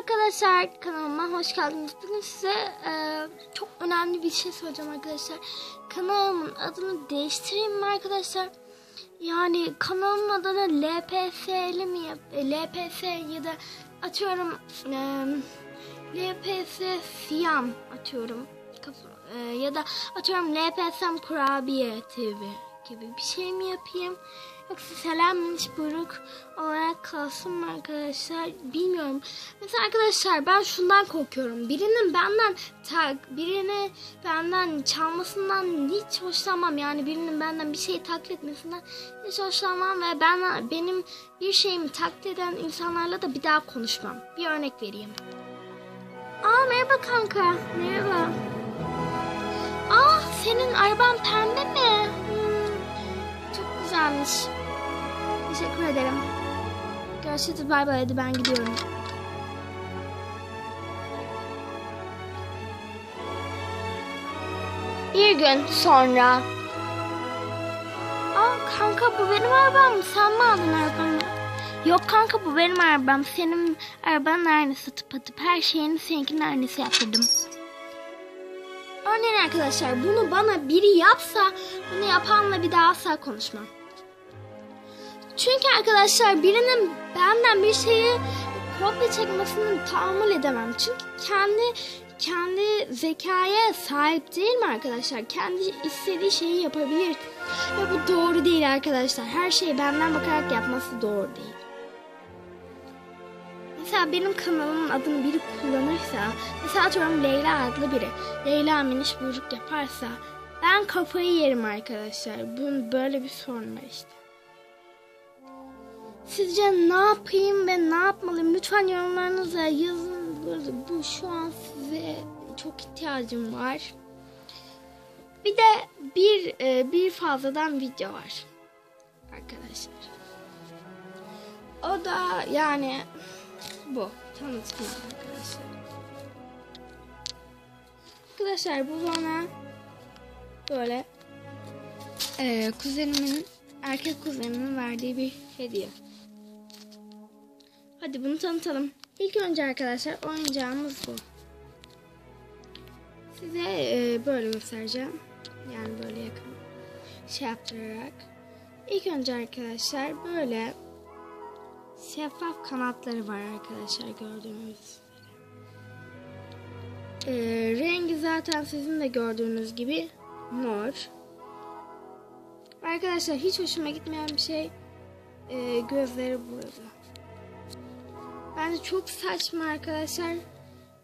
arkadaşlar kanalıma hoş geldiniz. Bugün size e, çok önemli bir şey söyleyeceğim arkadaşlar. Kanalımın adını değiştireyim mi arkadaşlar? Yani kanalımın adını LPS'li mi yap? e, LPS ya da atıyorum e, LPS Siyam atıyorum. E, ya da atıyorum LPSM Kurabiye TV gibi bir şey mi yapayım? Yoksa selam Miniş Buruk olarak kalsın mı arkadaşlar? Bilmiyorum. Mesela arkadaşlar ben şundan korkuyorum. Birinin benden tak, birini benden çalmasından hiç hoşlanmam. Yani birinin benden bir şey taklit etmesinden hiç hoşlanmam ve ben benim bir şeyimi taklit eden insanlarla da bir daha konuşmam. Bir örnek vereyim. Aa merhaba kanka. Merhaba. Aa senin araban pembe mi? Güzelmiş. Teşekkür ederim. Görüşürüz bay bay hadi ben gidiyorum. Bir gün sonra. Aa kanka bu benim arabam? Sen mi aldın arabamı? Yok kanka bu benim arabam. Senin arabanın aynısı tıpatıp her şeyini seninkinin aynısı yaptırdım. Örneğin arkadaşlar bunu bana biri yapsa bunu yapanla bir daha asla konuşmam. Çünkü arkadaşlar birinin benden bir şeyi kopya çekmesini tahammül edemem. Çünkü kendi kendi zekaya sahip değil mi arkadaşlar? Kendi istediği şeyi yapabilir. Ve bu doğru değil arkadaşlar. Her şeyi benden bakarak yapması doğru değil. Mesela benim kanalımın adını biri kullanırsa, mesela atıyorum Leyla adlı biri, Leyla Miniş Buruk yaparsa, ben kafayı yerim arkadaşlar. Bunun böyle bir sorun var işte. Sizce ne yapayım ve ne yapmalıyım? Lütfen yorumlarınıza yazın. Bu şu an size çok ihtiyacım var. Bir de bir e, bir fazladan video var arkadaşlar. O da yani bu tanıtım arkadaşlar. Arkadaşlar bu bana böyle e, kuzenimin erkek kuzenimin verdiği bir hediye. Hadi bunu tanıtalım. İlk önce arkadaşlar oyuncağımız bu. Size e, böyle göstereceğim. Yani böyle yakın şey yaptırarak. İlk önce arkadaşlar böyle şeffaf kanatları var arkadaşlar gördüğünüz üzere. E, rengi zaten sizin de gördüğünüz gibi mor. Arkadaşlar hiç hoşuma gitmeyen bir şey e, gözleri burada. Bence çok saçma arkadaşlar.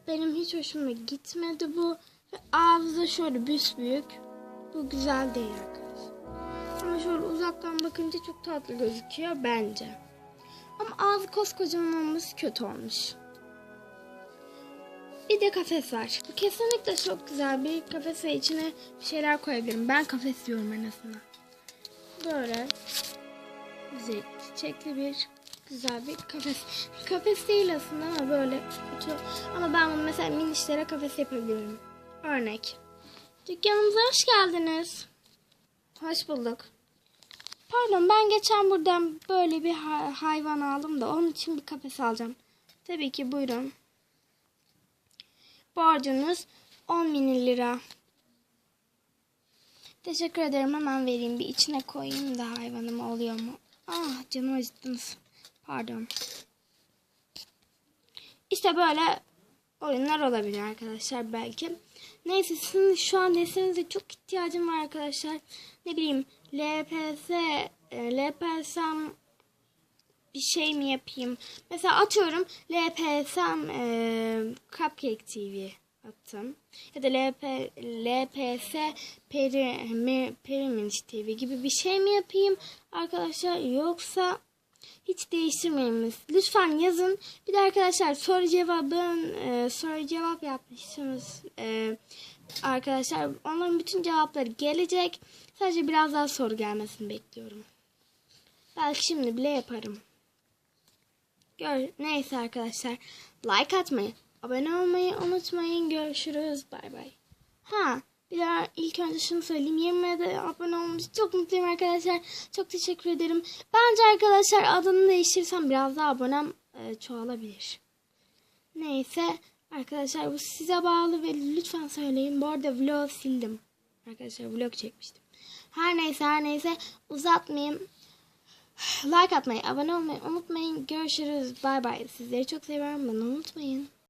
Benim hiç hoşuma gitmedi bu. Ve ağzı şöyle büyük. Bu güzel değil arkadaşlar. Ama şöyle uzaktan bakınca çok tatlı gözüküyor bence. Ama ağzı koskocaman olması kötü olmuş. Bir de kafes var. Bu kesinlikle çok güzel bir kafes ve içine bir şeyler koyabilirim. Ben kafes diyorum en azından. Böyle güzel çiçekli bir güzel bir kafes. Kafes değil aslında ama böyle kutu. Ama ben bunu mesela minişlere kafes yapabilirim. Örnek. Dükkanımıza hoş geldiniz. Hoş bulduk. Pardon ben geçen buradan böyle bir ha- hayvan aldım da onun için bir kafes alacağım. Tabii ki buyurun. Borcunuz 10 bin lira. Teşekkür ederim. Hemen vereyim. Bir içine koyayım da hayvanım oluyor mu? Ah canım acıttınız. Pardon. İşte böyle oyunlar olabilir arkadaşlar belki. Neyse sizin şu an desteğinize çok ihtiyacım var arkadaşlar. Ne bileyim LPS, e, LPSM bir şey mi yapayım? Mesela atıyorum LPSM e, Cupcake TV attım. Ya da LP, LPS Peri, TV gibi bir şey mi yapayım arkadaşlar? Yoksa hiç değiştirmeyin. Lütfen yazın. Bir de arkadaşlar soru cevabın e, soru cevap yapmışsınız e, arkadaşlar. Onların bütün cevapları gelecek. Sadece biraz daha soru gelmesini bekliyorum. Belki şimdi bile yaparım. Gör, neyse arkadaşlar. Like atmayı, abone olmayı unutmayın. Görüşürüz. Bay bay. Ha, bir daha ilk önce şunu söyleyeyim. 20'ye de abone olmuş. Çok mutluyum arkadaşlar. Çok teşekkür ederim. Bence arkadaşlar adını değiştirsem biraz daha abonem e, çoğalabilir. Neyse arkadaşlar bu size bağlı ve lütfen söyleyin. Bu arada vlog sildim. Arkadaşlar vlog çekmiştim. Her neyse her neyse uzatmayayım. Like atmayı, abone olmayı unutmayın. Görüşürüz. Bay bay. Sizleri çok seviyorum. Beni unutmayın.